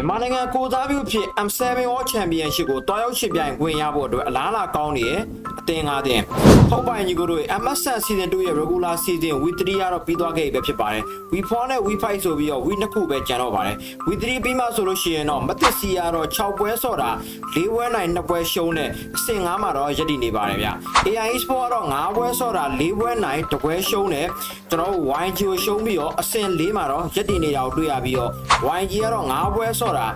မြန်မာနိုင်ငံကိုစားပြုဖြစ် M7 World Championship ကိုတွားရောက်ရှင်ပြိုင်ခွင့်ရဖို့အတွက်အလားအလာကောင်းနေရဲ့အ သင်း၅သင်းဟုတ်ပါရင်ညီကိုတို့ MSN Season 2ရဲ့ regular season week 3ကတော့ပြီးသွားခဲ့ပြီပဲဖြစ်ပါတယ် week 4နဲ့ week 5ဆိုပြီးတော့ week 2ခုပဲကျန်တော့ပါတယ် week 3ပြီးမှဆိုလို့ရှိရင်တော့မသစ်စီကတော့6ပွဲဆော့တာ၄ပွဲနိုင်2ပွဲရှုံးနဲ့အဆင့်9မှာတော့ရည်တည်နေပါတယ်ဗျ AI Sport ကတော့9ပွဲဆော့တာ၄ပွဲနိုင်2ပွဲရှုံးနဲ့ကျွန်တော်တို့ YG ကိုရှုံးပြီးတော့အဆင့်4မှာတော့ရည်တည်နေတာကိုတွေ့ရပြီးတော့ YG ကတော့9ပွဲဆော့တာ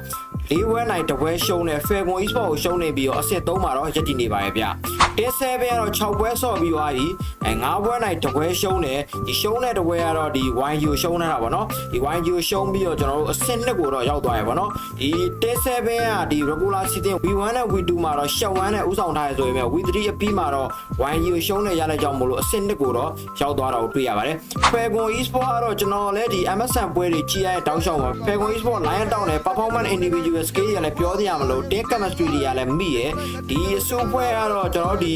လေးပွဲနိုင်တစ်ပွဲရှုံးနဲ့ Fairmont Esport ကိုရှုံးနေပြီးတော့အဆင့်3မှာတော့ရပ်တည်နေပါရဲ့ဗျ။တင်း7ကတော့6ပွဲဆော့ပြီးသွားပြီ။အဲ9ပွဲနိုင်တစ်ပွဲရှုံးတယ်။ဒီရှုံးတဲ့တစ်ပွဲကတော့ဒီ YG ကိုရှုံးနေတာပေါ့နော်။ဒီ YG ကိုရှုံးပြီးတော့ကျွန်တော်တို့အဆင့်2ကိုတော့ရောက်သွားရပေါ့နော်။ဒီတင်း7ကဒီ regular season V1 နဲ့ V2 မှာတော့ရှက်1နဲ့ဥဆောင်ထားရဆိုရင် V3 အပြီးမှာတော့ YG ကိုရှုံးနေရတဲ့ကြောင့်မို့လို့အဆင့်2ကိုတော့ရောက်သွားတာကိုတွေ့ရပါတယ်။ Fairmont Esport ကတော့ကျွန်တော်လည်းဒီ MSN ပွဲတွေကြီးရတဲ့တောင်းလျှောက်ပါ Fairmont Esport Lion Town နဲ့ Performance Individual Scale ရလည်းပြောသေးရမလို့ Team Chemistry တွေကလည်းမိရယ်ဒီအစုပွဲကတော့ကျွန်တော်တို့ဒီ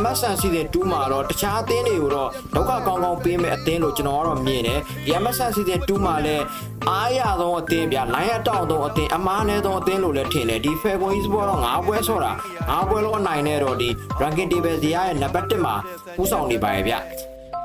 MSN Season 2မှာတော့တခြားအသင်းတွေကိုတော့ဒုက္ခကောင်းကောင်းပေးမဲ့အသင်းလို့ကျွန်တော်ကတော့မြင်တယ်ဒီ MSN Season 2မှာလည်းအားရဆုံးအသင်းဗျ Lion Town ဆုံးအသင်းအမားနဲ့ဆုံးအသင်းလို့လည်းထင်တယ်ဒီ Fairmont Esport တော့၅ပွဲဆော့တာ၅ပွဲလုံးအနိုင်နဲ့တော့ဒီ Ranking Table ဇယားရဲ့နံပါတ်1မှာဥဆောင်နေပါရဲ့ဗျ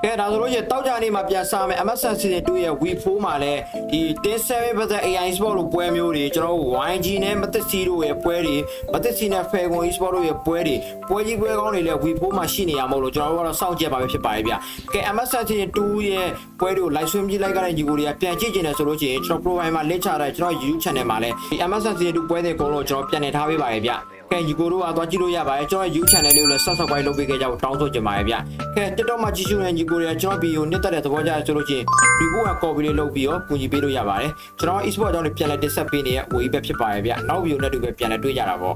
ကဲဒါဆိုလို့ရှိရင်တောက်ကြနေမှာပြန်စားမယ် MSN Season 2ရဲ့ Week 4မှာလည်းဒီ10 7 vs AI Sport လို့ပွဲမျိုးတွေကျွန်တော်တို့ YG နဲ့မသက်စီတို့ရဲ့ပွဲတွေမသက်စီနဲ့ Fairgon Sport တို့ရဲ့ပွဲတွေပွဲကြီးပွဲကောင်းတွေလည်း Week 4မှာရှိနေရမို့လို့ကျွန်တော်တို့ကတော့စောင့်ကြည့်ပါပဲဖြစ်ပါရဲ့ဗျကဲ MSN Season 2ရဲ့ပွဲတွေကို live stream ကြည့်လိုက်ကြတဲ့ညီကိုတွေကပြန်ကြည့်ကျင်တယ်ဆိုလို့ရှိရင်ကျွန်တော် profile မှာ link ချထားတဲ့ကျွန်တော် YouTube channel မှာလည်းဒီ MSN Season 2ပွဲတွေအကုန်လုံးကျွန်တော်ပြန်နေထားပေးပါရဲ့ဗျ ကဲယူကိုတို့ကသွားကြည့်လို့ရပါတယ်ကျွန်တော် YouTube channel လေးကိုလည်း subscribe လုပ်ပေးခဲ့ကြဖို့တောင်းဆိုချင်ပါတယ်ဗျကဲ TikTok မှာကြည့်ရှုနေတဲ့ညီကိုတွေကကျွန်တော် video နှစ်သက်တဲ့သဘောကျတယ်ဆိုလို့ချင်း review က copy လေးလုပ်ပြီးတော့ကူညီပေးလို့ရပါတယ်ကျွန်တော် e-sport အကြောင်းတွေပြန်လဲတင်ဆက်ပေးနေတဲ့ဝေကြီးပဲဖြစ်ပါတယ်ဗျနောက် video နဲ့တူပဲပြန်လဲတွေ့ကြတာပေါ့